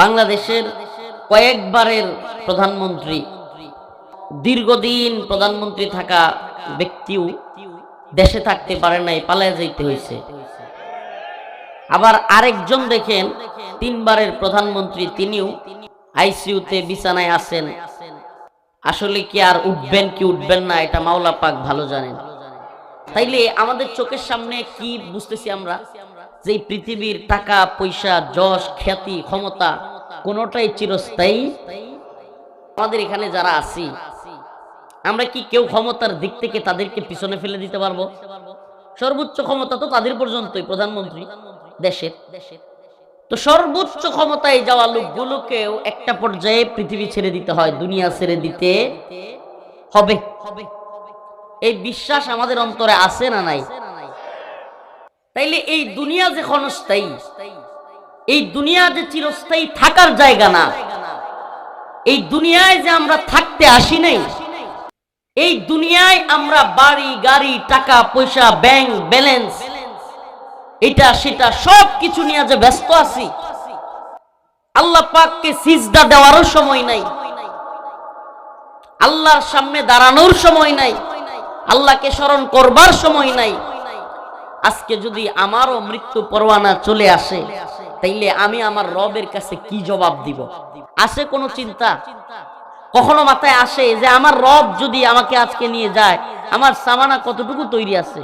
বাংলাদেশের কয়েকবারের প্রধানমন্ত্রী, দীর্ঘদিন প্রধানমন্ত্রী থাকা ব্যক্তিও দেশে থাকতে পারে নাই, পালায় যাইতে হয়েছে আবার আরেকজন দেখেন, তিনবারের প্রধানমন্ত্রী, তিনিও আইসিইউতে বিছানায় আছেন। আসলে কি আর উঠবেন কি উঠবেন না, এটা মাওলা পাক ভালো জানেন। তাইলে আমাদের চোখের সামনে কি বুঝতেছি আমরা? যে পৃথিবীর টাকা, পয়সা, যশ, খ্যাতি, ক্ষমতা কোনোটাই চিরস্থায়ী? আমাদের এখানে যারা আছি, আমরা কি কেউ ক্ষমতার দিক থেকে তাদেরকে পিছনে ফেলে দিতে পারব? সর্বোচ্চ ক্ষমতা তো তাদের পর্যন্তই, প্রধানমন্ত্রী, দেশের। তো সর্বোচ্চ ক্ষমতায় যাওয়া লোকগুলোকেও একটা পর্যায়ে পৃথিবী ছেড়ে দিতে হয়, দুনিয়া ছেড়ে দিতে হবে। এই বিশ্বাস আমাদের অন্তরে আছে না নাই? তাইলে এই দুনিয়া যে ক্ষণস্থায়ী, এই দুনিয়া যে চিরস্থায়ী থাকার জায়গা না, এই দুনিয়ায় যে আমরা থাকতে আসি নাই, এই দুনিয়ায় আমরা বাড়ি, গাড়ি, টাকা, পয়সা, ব্যাংক, ব্যালেন্স, এটা, সেটা সব কিছু নিয়ে যে ব্যস্ত আছি, আল্লাহ পাককে সিজদা দেওয়ারও সময় নাই, আল্লাহর সামনে দাঁড়ানোর সময় নাই, আল্লাহকে স্মরণ করবার সময় নাই আজকে যদি আমারও মৃত্যু পরোয়ানা চলে আসে, তাইলে আমি আমার রবের কাছে কি জবাব দিব? আসে কোনো চিন্তা? কখনো মাথায় আসে যে আমার রব যদি আমাকে আজকে নিয়ে যায়, আমার সামানা কতটুকু তৈরি আছে?